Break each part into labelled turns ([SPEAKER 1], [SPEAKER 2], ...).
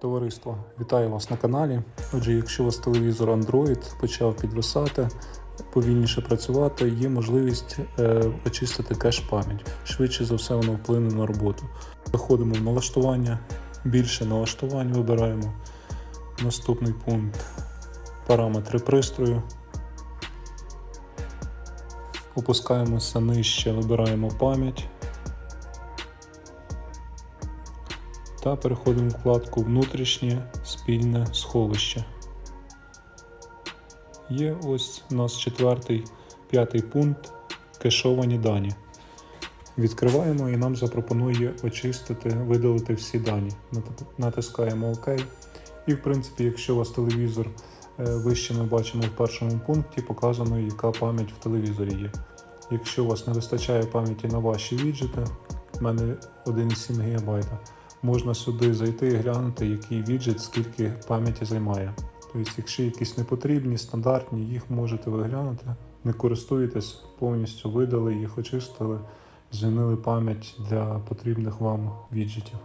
[SPEAKER 1] Товариство, вітаю вас на каналі. Отже, якщо у вас телевізор Android почав підвисати, повільніше працювати, є можливість е, очистити кеш пам'ять. Швидше за все, воно вплине на роботу. Заходимо в налаштування, більше налаштувань вибираємо. Наступний пункт параметри пристрою. Опускаємося нижче, вибираємо пам'ять. Та переходимо в вкладку Внутрішнє спільне сховище. Є ось у нас четвертий, п'ятий пункт кешовані дані. Відкриваємо і нам запропонує очистити, видалити всі дані. Натискаємо ОК. І, в принципі, якщо у вас телевізор е, вище ми бачимо в першому пункті, показано, яка пам'ять в телевізорі є. Якщо у вас не вистачає пам'яті на ваші віджити, в мене 1,7 ГБ, можна сюди зайти і глянути, який віджит, скільки пам'яті займає. Тобто, якщо якісь непотрібні, стандартні, їх можете виглянути, не користуєтесь, повністю видали їх, очистили, звільнили пам'ять для потрібних вам віджитів.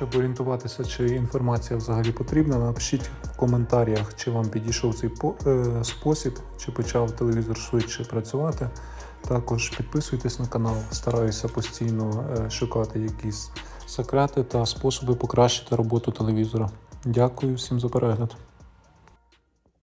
[SPEAKER 1] Щоб орієнтуватися, чи інформація взагалі потрібна, напишіть в коментарях, чи вам підійшов цей е, спосіб, чи почав телевізор швидше працювати. Також підписуйтесь на канал, стараюся постійно е, шукати якісь секрети та способи покращити роботу телевізора. Дякую всім за перегляд.